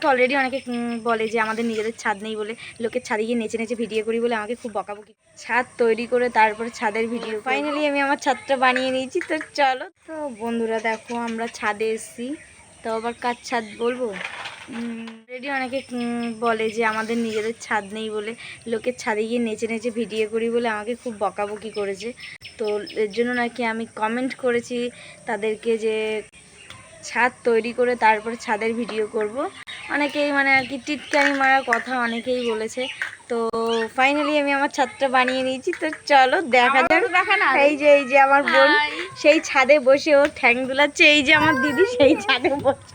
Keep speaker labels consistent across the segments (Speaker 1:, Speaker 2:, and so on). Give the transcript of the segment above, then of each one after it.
Speaker 1: আমাকে অলরেডি অনেকে বলে যে আমাদের নিজেদের ছাদ নেই বলে, লোকের ছাদে গিয়ে নেচে নেচে ভিডিও করি বলে আমাকে খুব বকাবকি। ছাদ তৈরি করে তারপরে ছাদের ভিডিও ফাইনালি আমি আমার ছাদটা বানিয়ে নিয়েছি, তো চলো। তো বন্ধুরা দেখো, আমরা ছাদে এসেছি। তো আবার কার ছাদ বলব? রেডি অনেকে বলে যে আমাদের নিজেদের ছাদ নেই বলে, লোকের ছাদে গিয়ে নেচে নেচে ভিডিও করি বলে আমাকে খুব বকাবকি করেছে। তো এর জন্য নাকি আমি কমেন্ট করেছি তাদেরকে যে ছাদ তৈরি করে তারপর ছাদের ভিডিও করব। অনেকেই মানে আর কি টিটকারি মারার কথা অনেকেই বলেছে। তো ফাইনালি আমি আমার ছাদটা বানিয়ে নিয়েছি। তো চলো দেখা যাক। এই যে এই যে আমার বোন সেই ছাদে বসে ও ঠ্যাং দুলাচ্ছে। এই যে আমার দিদি সেই ছাদে বসে।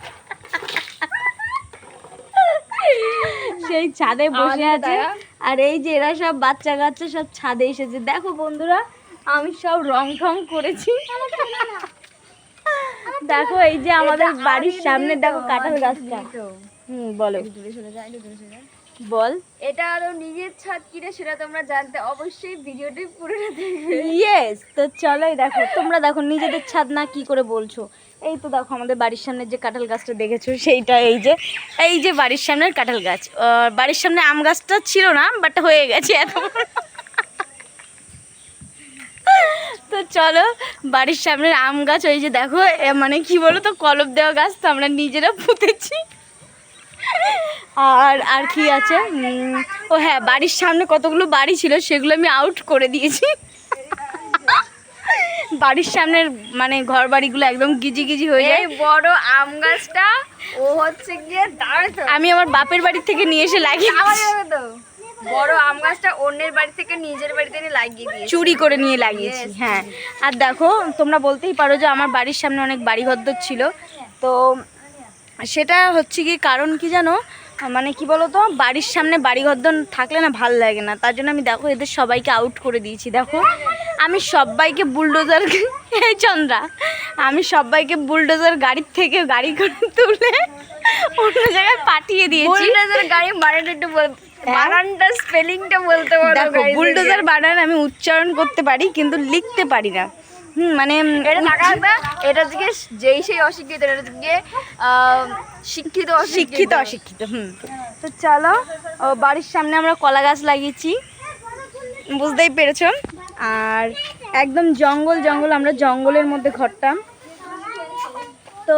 Speaker 1: সেই ছাদে বসে আছে। আর এই যে এরা সব বাচ্চা কাচ্চা সব ছাদে এসেছে। দেখো বন্ধুরা আমি সব রং ঠং করেছি দেখো এই যে আমাদের বাড়ির সামনে দেখো কাঁঠাল গাছটা। হুম বলো। বল।
Speaker 2: এটা আরও নিজের ছাদ কিনা সেটা তোমরা জানতে অবশ্যই ভিডিওটি পুরোটা দেখবে।
Speaker 1: ইয়েস তো চলোই দেখো তোমরা দেখো নিজেদের ছাদ না কি করে বলছো? এই তো দেখো আমাদের বাড়ির সামনে যে কাঁঠাল গাছটা দেখেছ সেইটা এই যে এই যে বাড়ির সামনের কাঁঠাল গাছ। বাড়ির সামনে আম গাছটা ছিল না বাট হয়ে গেছে এত তো চলো বাড়ির সামনের আম গাছ ওই যে দেখো মানে কি বলো তো কলপ দেওয়া গাছ তো আমরা নিজেরা পুঁতেছি। আর আর কি আছে? ও হ্যাঁ বাড়ির সামনে কতগুলো বাড়ি ছিল সেগুলো আমি আউট করে দিয়েছি। বাড়ির সামনের মানে ঘর বাড়িগুলো একদম গিজি গিজি হয়ে যায়।
Speaker 2: বড় আম গাছটা ও হচ্ছে গিয়ে দাঁড়াতো।
Speaker 1: আমি আমার বাপের বাড়ি থেকে নিয়ে এসে লাগিয়ে
Speaker 2: তো। বড় আম গাছটা অন্যের বাড়ি থেকে নিজের বাড়িতে এনে লাগিয়ে দিয়েছে।
Speaker 1: চুরি করে নিয়ে লাগিয়েছি হ্যাঁ। আর দেখো তোমরা বলতেই পারো যে আমার বাড়ির সামনে অনেক বাড়ি বাড়িঘর ছিল। তো সেটা হচ্ছে কি কারণ কি জানো? মানে কি বলো তো বাড়ির সামনে বাড়িঘর থাকলে না ভালো লাগে না। তার জন্য আমি দেখো এদের সবাইকে আউট করে দিয়েছি। দেখো আমি সবাইকে বুলডোজার চন্দ্রা আমি সবাইকে বুলডোজার গাড়ির থেকে গাড়ি করে তুলে অন্য জায়গায় পাঠিয়ে দিয়েছি।
Speaker 2: বুলডোজার গাড়ি বানানটা একটু বল বানানটা স্পেলিংটা বলতে পারো
Speaker 1: বুলডোজার বানান আমি উচ্চারণ করতে পারি কিন্তু লিখতে পারি না। হুম মানে
Speaker 2: এটা টাকা এটা থেকে যেই সেই অশিক্ষিত এটা থেকে শিক্ষিত
Speaker 1: শিক্ষিত অশিক্ষিত হুম। তো চলো বাড়ির সামনে আমরা কলা গাছ লাগিয়েছি। বুঝতেই পেরেছ? আর একদম জঙ্গল জঙ্গল আমরা জঙ্গলের মধ্যে ঘরটা তো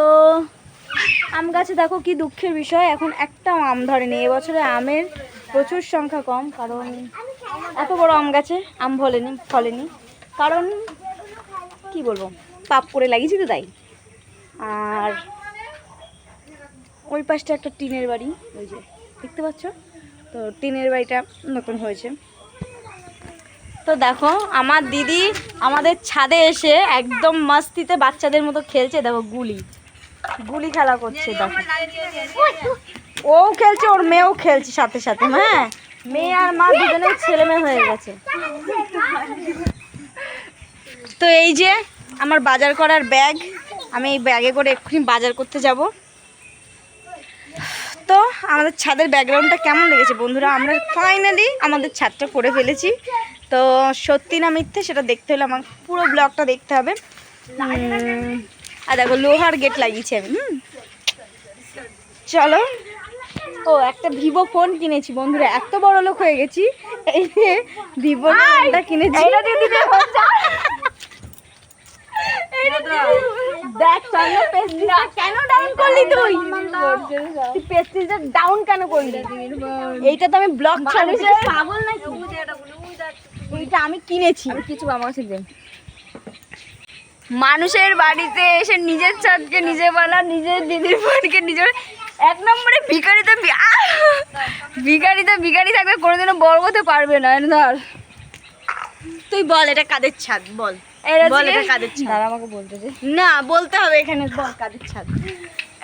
Speaker 1: আম গাছে দেখো কি দুঃখের বিষয় এখন একটাও আম ধরেনি। এবছরে আমের প্রচুর সংখ্যা কম কারণ এত বড় আম গাছে আম ফলেনি ফলেনি। কারণ কি বলব, পাপ করে লাগিয়েছি তো তাই। আর ওই পাশটা একটা টিনের বাড়ি, ওই যে, দেখতে পাচ্ছ? তো টিনের বাড়িটা নতুন হয়েছে। তো দেখো, আমার দিদি আমাদের ছাদে এসে একদম মাস্তিতে বাচ্চাদের মতো খেলছে, দেখো গুলি। গুলি খেলা করছে, দেখো। ও খেলছে, ওর মেয়েও খেলছে সাথে সাথে হ্যাঁ? মেয়ে আর মা দুজনেই ছেলে মেয়ে হয়ে গেছে। তো এই যে আমার বাজার করার ব্যাগ, আমি এই ব্যাগে করে এক্ষুনি বাজার করতে যাব। তো আমাদের ছাদের ব্যাকগ্রাউন্ডটা কেমন লেগেছে বন্ধুরা? আমরা ফাইনালি আমাদের ছাদটা করে ফেলেছি। তো সত্যি না মিথ্যে সেটা দেখতে হলে আমার পুরো ব্লগটা দেখতে হবে। আর দেখো লোহার গেট লাগিয়েছি আমি, হুম। চলো। ও, একটা ভিভো ফোন কিনেছি বন্ধুরা, এত বড় লোক হয়ে গেছি। এই যে ভিভো ফোনটা কিনেছি। দেখ চন্দ্র পেস্টিজটা কেন ডাউন করলি তুই? তুই পেস্টিজটা ডাউন কেন করলি? এইটা তো আমি ব্লক ছাড়ছি পাগল নাকি? এইটা আমি কিনেছি।
Speaker 2: কিছু আমার শিখবেন মানুষের বাড়িতে এসে নিজের ছাদকে নিজে বানা নিজের দিদির বোনকে নিজের এক নম্বরে ভিখারিতে ভি- আহ! ভিখারিতে ভিখারি থাকবে কোনোদিনও বড় হতে পারবে না ধর।
Speaker 1: তুই বল এটা কাদের ছাদ? বল। না বলতে হবে এখানে বল কাদের ছাদ?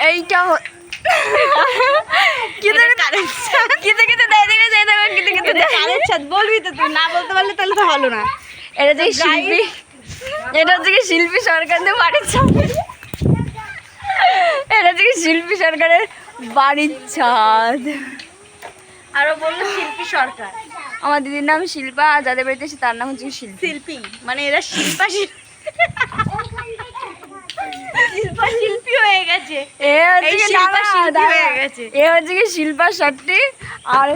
Speaker 2: এইটা
Speaker 1: বলবি তো তুই? না বলতে পারলে তাহলে তো হলো না।
Speaker 2: এটা থেকে শিল্পী এটা থেকে শিল্পী সরকারদের বাড়ির ছাদ এটা থেকে শিল্পী সরকারের বাড়ির ছাদ।
Speaker 1: আরও বলল শিল্পী সরকার।
Speaker 2: আমার দিদির নাম শিল্পা আর যাদের বাড়িতে এসে তার নাম হচ্ছে শিল্পী।
Speaker 1: শিল্পী মানে এরা শিল্পা শিল্পী শিল্পা হয়ে গেছে।
Speaker 2: এ হচ্ছে। এ হচ্ছে কি আর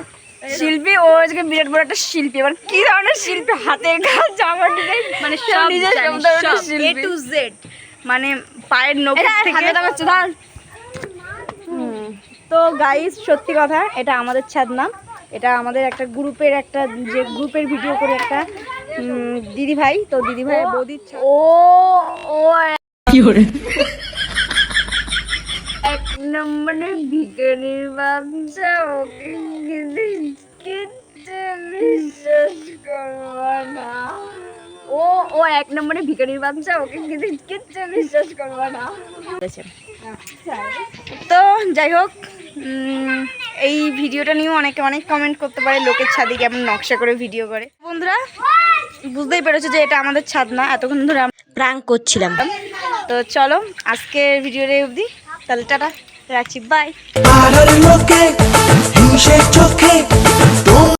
Speaker 2: শিল্পী ও হচ্ছে বিরাট বড় একটা শিল্পী। এবার কি ধরনের শিল্পী? হাতের কাজ জামা
Speaker 1: মানে
Speaker 2: সব নিজের
Speaker 1: সব, to Z মানে পায়ের নখ থেকে
Speaker 2: হাতে লাগাচ্ছে ধর
Speaker 1: হুম, তো গাইস সত্যি কথা এটা আমাদের ছাদ না এটা আমাদের একটা গ্রুপের একটা যে গ্রুপের ভিডিও করে একটা দিদি ভাই তো দিদি ভাই বৌদির ছাদ।
Speaker 2: ও ও এক নম্বরে ভিকারির বাচ্চা ওকে না। ও ও এক নম্বরে ভিকারির বাচ্চা ওকে কিন্তু কিচ্ছু বিশ্বাস করব না।
Speaker 1: তো যাই হোক এই ভিডিওটা নিয়েও অনেকে অনেক কমেন্ট করতে পারে লোকের ছাদে কেমন নকশা করে ভিডিও করে। বন্ধুরা বুঝতেই পেরেছ যে এটা আমাদের ছাদ না এতক্ষণ ধরে প্রাঙ্ক করছিলাম। তো চলো আজকে ভিডিওটা অবধি। তাহলে টাটা রাখছি বাই